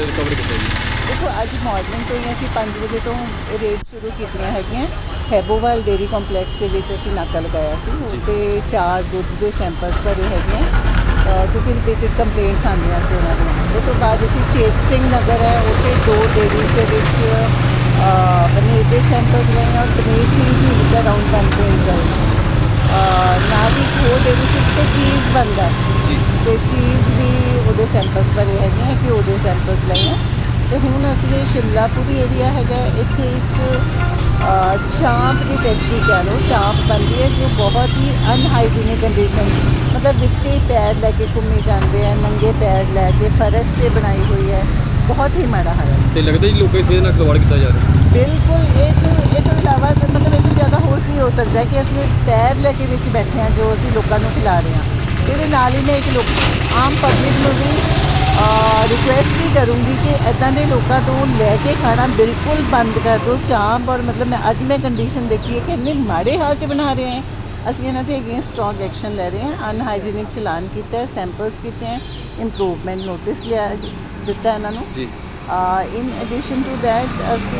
Recover ਕੀਤਾ ਜੀ। ਦੇਖੋ ਅੱਜ ਮਾਰਨਿੰਗ ਤੋਂ ਹੀ ਅਸੀਂ 5 ਵਜੇ ਤੋਂ ਰੇਡ ਸ਼ੁਰੂ ਕੀਤੀਆਂ ਹੈਗੀਆਂ। ਹੈਬੋਵਾਲ ਡੇਰੀ ਕੰਪਲੈਕਸ ਦੇ ਵਿੱਚ ਅਸੀਂ ਨਾਕਾ ਲਗਾਇਆ ਸੀ। ਤੇ ਚਾਰ ਦੁੱਧ ਦੇ ਸੈਂਪਲਸ ਭਰੇ ਹੈਗੇ ਆ। ਕਿਉਂਕਿ ਰਿਪੀਟਡ ਕੰਪਲੇਂਟਸ ਆਉਂਦੀਆਂ ਸੀ ਉਹਨਾਂ ਦੀਆਂ ਉਹ ਤੋਂ ਬਾਅਦ ਅਸੀਂ ਚੇਤ ਸਿੰਘ ਨਗਰ ਹੈ ਉੱਥੇ ਦੋ ਡੇਰੀ ਦੇ ਵਿੱਚ ਪਨੀਰ ਦੇ ਸੈਂਪਲਸ ਲਏ ਔਰ ਪਨੀਰ ਸੀ ਵੀ ਵਿਦ ਅਰਾਊਂਡ 1 ਕੁਇੰਟਲ ਨਾਲ ਹੀ ਹੋਰ ਡੇਰੀ ਸੀ ਤੇ ਚੀਜ਼ ਬਣਦਾ। ਜੀ। ਤੇ ਚੀਜ਼ ਵੀ ਸੈਂਪਲਸ ਭਰੇ ਹੈਗੇ ਆ ਕਿ ਉਹਦੇ ਸੈਂਪਲਸ ਲਏ ਆ। ਤੇ ਹੁਣ ਅਸੀਂ ਇਹ ਸ਼ਿਮਲਾਪੁਰੀ ਏਰੀਆ ਹੈਗਾ ਇੱਥੇ ਇੱਕ ਚਾਂਪ ਦੀ ਫੈਕਟਰੀ ਕਹਿ ਲਓ ਚਾਂਪ ਬਣਦੀ ਹੈ ਜੋ ਬਹੁਤ ਹੀ ਅਨਹਾਈਜੀਨਿਕ ਕੰਡੀਸ਼ਨ ਮਤਲਬ ਵਿੱਚੇ ਹੀ ਪੈਰ ਲੈ ਕੇ ਘੁੰਮੀ ਜਾਂਦੇ ਆ ਨੰਗੇ ਪੈਰ ਲੈ ਕੇ ਫਰਸ਼ ਤੇ ਬਣਾਈ ਹੋਈ ਹੈ ਬਹੁਤ ਹੀ ਮਾੜਾ ਹਾਲ ਹੈ। ਤੇ ਲੱਗਦਾ ਜੀ ਲੋਕਾਂ ਇਸ ਦੇ ਨਾਲ ਖਿਲਵਾੜ ਕੀਤਾ ਜਾ ਰਿਹਾ। ਬਿਲਕੁਲ ਇਹ ਤੋਂ ਇਹ ਤੋਂ ਇਲਾਵਾ ਮਤਲਬ ਇਹ ਤੋਂ ਜ਼ਿਆਦਾ ਹੋਰ ਕੀ ਹੋ ਸਕਦਾ ਹੈ ਕਿ ਅਸੀਂ ਪੈਰ ਲੈ ਕੇ ਵਿੱਚ ਬੈਠੇ ਹਾਂ ਜੋ ਅਸੀਂ ਲੋਕਾਂ ਨੂੰ ਖਿਲਾ ਰਹੇ ਹਾਂ। ਇਹਦੇ ਨਾਲ ਹੀ ਮੈਂ ਇੱਕ ਲੋਕ ਆਮ ਪਬਲਿਕ ਨੂੰ ਵੀ ਰਿਕੁਐਸਟ ਵੀ ਕਰੂੰਗੀ ਕਿ ਇਦਾਂ ਦੇ ਲੋਕਾਂ ਤੋਂ ਲੈ ਕੇ ਖਾਣਾ ਬਿਲਕੁਲ ਬੰਦ ਕਰ ਦਿਓ ਚਾਂਪ ਔਰ ਮਤਲਬ ਮੈਂ ਅੱਜ ਮੈਂ ਕੰਡੀਸ਼ਨ ਦੇਖੀ ਹੈ ਕਿ ਇੰਨੇ ਮਾੜੇ ਹਾਲ 'ਚ ਬਣਾ ਰਹੇ ਹੈ। ਅਸੀਂ ਇਹਨਾਂ ਦੇ ਅਗੇਂਸਟ ਸਟਰੋਂਗ ਐਕਸ਼ਨ ਲੈ ਰਹੇ ਹਾਂ ਅਨਹਾਈਜੀਨਿਕ ਚਲਾਨ ਕੀਤਾ ਹੈ ਸੈਂਪਲਸ ਕੀਤੇ ਹੈ ਇੰਪਰੂਵਮੈਂਟ ਨੋਟਿਸ ਲਿਆ ਦਿੱਤਾ ਇਹਨਾਂ ਨੂੰ। ਜੀ। ਇਨ ਐਡੀਸ਼ਨ ਟੂ ਦੈਟ ਅਸੀਂ